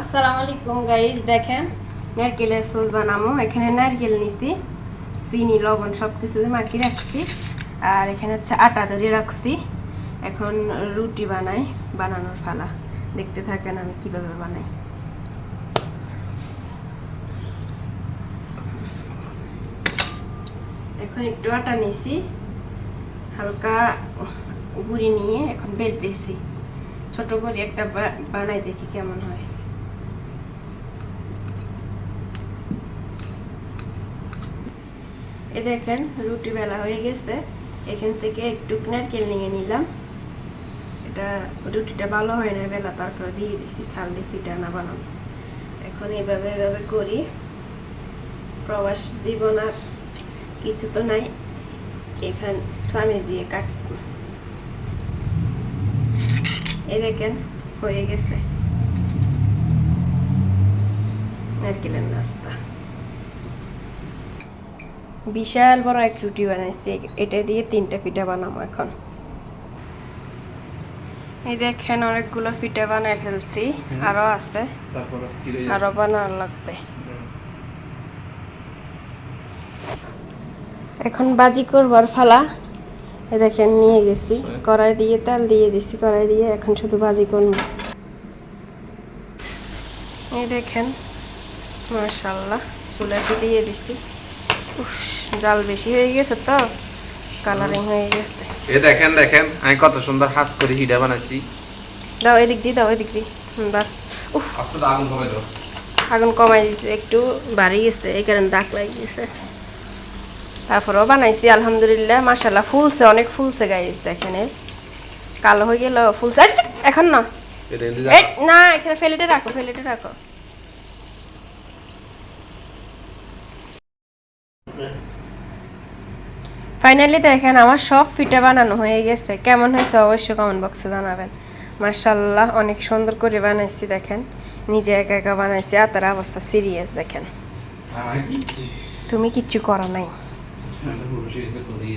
আসসালামু আলাইকুম গাইস দেখেন নারকেলের সস বানামো। এখানে নারকেল নিছি, চিনি, লবণ সব কিছু মাখি রাখছি। আর এখানে হচ্ছে আটা ধরে রাখছি। এখন রুটি বানাই, বানানোর ফালা দেখতে থাকেন আমি কীভাবে বানাই। এখন একটু আটা নিছি, হালকা গুঁড়ি নিয়ে এখন বেলতেছি। ছোট করে একটা বানাই দেখি কেমন হয়। এ দেখেন, রুটি বেলা হয়ে গেছে। এখান থেকে একটু নারকেল নিয়ে নিলাম। এটা রুটিটা ভালো হয় না, বেলা তারপরে দিয়ে দিছি, খালি পিঠা না বানানো। এখন এভাবে এভাবে করি। প্রবাস জীবন আর কিছু তো নাই। এখান চামিচ দিয়ে কাট এই দেখেন, হয়ে গেছে। নারকেলের নাস্তা। বিশাল বড় এক রুটি বানাইছি এটা দিয়ে তিনটা পিঠা বানাবো এখন। এই দেখেন অনেকগুলো পিঠা বানায় ফেলছি আরও আছে। আরও বানানো লাগবে। এখন বাজি করবার ফালা এ দেখেন নিয়ে গেছি কড়াই দিয়ে তেল দিয়ে দিছি কড়াই দিয়ে এখন শুধু বাজি করব। এই দেখেন মাশাল্লাহ চুলাতে দিয়ে দিছি। জাল বেশি হয়ে গেছে তো কালারিং হয়ে গেছে। এ দেখেন দেখেন আমি কত সুন্দর হাস করে হিডা বানাইছি। দাও এদিক দিয়ে দাও এদিক দিয়ে বাস উফ। আগুন কমে দাও আগুন কমাই দিয়েছে একটু বাড়ি গেছে এই কারণে দাগ লাগিয়ে গেছে। তারপরেও বানাইছি আলহামদুলিল্লাহ মাশাল্লাহ ফুলছে অনেক ফুলছে গাইস দেখেন। কালো হয়ে গেল ফুলছে এখন না। না এখানে ফেলেটে রাখো ফেলেটে রাখো। ফাইনালি দেখেন আমার সব ফিটা বানানো হয়ে গেছে। কেমন হয়েছে অবশ্যই কমেন্ট বক্সে জানাবেন। মার্শাল্লাহ অনেক সুন্দর করে বানাইছি দেখেন। নিজে একা একা বানাইছি আর তার অবস্থা সিরিয়াস দেখেন। তুমি কিচ্ছু করো নাই। করি